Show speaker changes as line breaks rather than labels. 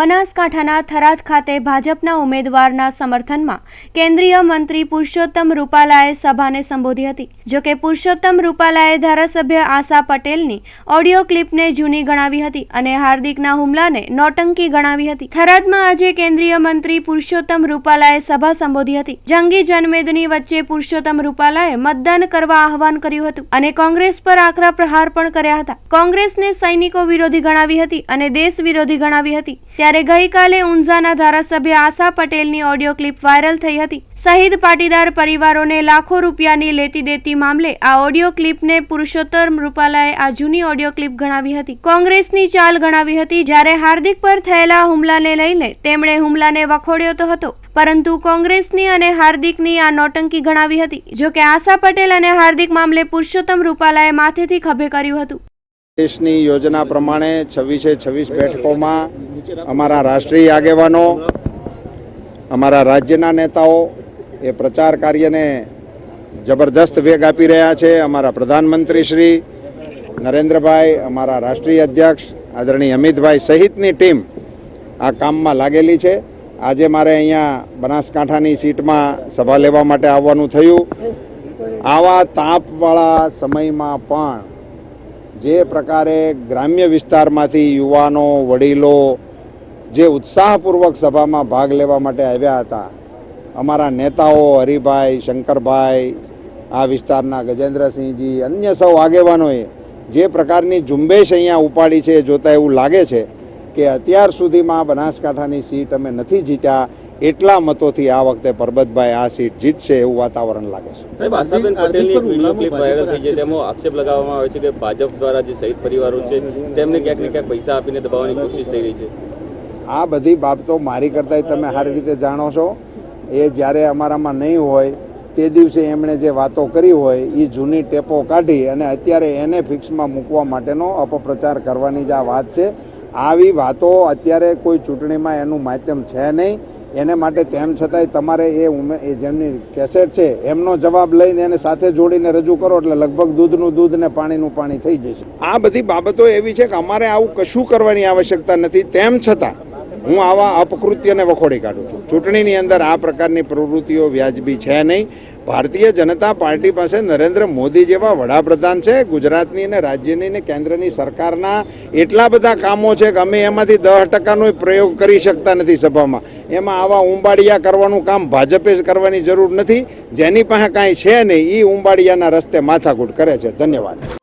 બનાસકાંઠાના થરાદ ખાતે ભાજપના ઉમેદવારના સમર્થનમાં કેન્દ્રીય મંત્રી પુરુષોત્તમ રૂપાલાએ સભાને સંબોધી હતી જોકે પુરુષોત્તમ રૂપાલાએ ધારાસભ્ય આશા પટેલની ઓડિયો ક્લિપને જૂની ગણાવી હતી અને હાર્દિકના હુમલાને નોટંકી ગણાવી હતી. થરાદમાં આજે કેન્દ્રીય મંત્રી પુરુષોત્તમ રૂપાલાએ સભા સંબોધી હતી. જંગી જનમેદની વચ્ચે પુરુષોત્તમ રૂપાલાએ મતદાન કરવા આહવાન કર્યું હતું અને કોંગ્રેસ પર આકરા પ્રહાર પણ કર્યા હતા. કોંગ્રેસને સૈનિકો વિરોધી ગણાવી હતી અને દેશ વિરોધી ગણાવી હતી. ત્યારે ગઈકાલે ઊંઝાના ધારાસભ્ય આશા પટેલની ઓડિયો ક્લિપ વાયરલ થઈ હતી. શહીદ પાટીદાર પરિવારોને લાખો રૂપિયાની લેતી દેતી મામલે આ ઓડિયો ક્લિપને પુરુષોત્તમ રૂપાલાએ આ જૂની ઓડિયો ક્લિપ ગણાવી હતી. કોંગ્રેસની ચાલ ગણાવી હતી. જ્યારે હાર્દિક પર થયેલા હુમલાને લઈને તેમણે હુમલાને વખોડ્યો તો હતો, પરંતુ કોંગ્રેસની અને હાર્દિકની આ નોટંકી ગણાવી હતી. જોકે આશા પટેલ અને હાર્દિક મામલે પુરુષોત્તમ રૂપાલાએ માથેથી ખભે કર્યું હતું.
દેશની યોજના પ્રમાણે છવ્વીસે છવ્વીસ બેઠકોમાં અમારા રાષ્ટ્રીય આગેવાનો, અમારા રાજ્યના નેતાઓ એ પ્રચાર કાર્યને જબરદસ્ત વેગ આપી રહ્યા છે. અમારા પ્રધાનમંત્રી શ્રી નરેન્દ્રભાઈ, અમારા રાષ્ટ્રીય અધ્યક્ષ આદરણીય અમિતભાઈ સહિતની ટીમ આ કામમાં લાગેલી છે. આજે મારે અહીંયા બનાસકાંઠાની સીટમાં સભા લેવા માટે આવવાનું થયું. આવા તાપવાળા સમયમાં પણ જે પ્રકારે ગ્રામ્ય વિસ્તારમાંથી યુવાનો, વડીલો જે ઉત્સાહપૂર્વક સભામાં ભાગ લેવા માટે આવ્યા હતા, અમારા નેતાઓ હરિભાઈ, શંકરભાઈ, આ વિસ્તારના ગજેન્દ્રસિંહજી, અન્ય સૌ આગેવાનોએ જે પ્રકારની ઝુંબેશ અહીંયા ઉપાડી છે, જોતાં એવું લાગે છે કે અત્યાર સુધીમાં બનાસકાંઠાની સીટ અમે નથી જીત્યા એટલા મતોથી આ વખતે પરબતભાઈ આ સીટ જીતશે એવું વાતાવરણ લાગે છે.
સાહેબ આશાબેન પટેલની એક વીડિયો ક્લિપ વાયરલ થઈ છે. તેમાં આક્ષેપ લગાવવામાં આવે છે કે ભાજપ દ્વારા જે શહીદ પરિવારો છે તેમને ક્યાંક ને ક્યાંક પૈસા આપીને દબાવવાની કોશિશ થઈ રહી છે.
આ બધી બાબતો મારી કરતાંય તમે સારી રીતે જાણો છો. એ જ્યારે અમારામાં નહીં હોય તે દિવસે એમણે જે વાતો કરી હોય એ જૂની ટેપો કાઢી અને અત્યારે એને ફિક્સમાં મૂકવા માટેનો અપપ્રચાર કરવાની જે આ વાત છે. આવી વાતો અત્યારે કોઈ ચૂંટણીમાં એનું માધ્યમ છે નહીં. એને માટે તેમ છતાંય તમારે એ ઉમે, એ જેમની કેસેટ છે, એમનો જવાબ લઈને એને સાથે જોડીને રજૂ કરો એટલે લગભગ દૂધનું દૂધ ને પાણીનું પાણી થઈ જશે. આ બધી બાબતો એવી છે કે અમારે આવું કશું કરવાની આવશ્યકતા નથી. તેમ છતાં હું આવા અપકૃત્યને વખોડી કાઢું છું. ચૂંટણીની અંદર આ પ્રકારની પ્રવૃત્તિઓ વ્યાજબી છે નહીં. ભારતીય જનતા પાર્ટી પાસે નરેન્દ્ર મોદી જેવા વડાપ્રધાન છે. ગુજરાતની ને રાજ્યની ને કેન્દ્રની સરકારના એટલા બધા કામો છે કે અમે એમાંથી દસ ટકાનો પ્રયોગ કરી શકતા નથી સભામાં. એમાં આવા ઉંબાડિયા કરવાનું કામ ભાજપે કરવાની જરૂર નથી. જેની પાસે કાંઈ છે નહીં. એ ઉંબાડિયાના રસ્તે માથાકૂટ કરે છે. ધન્યવાદ.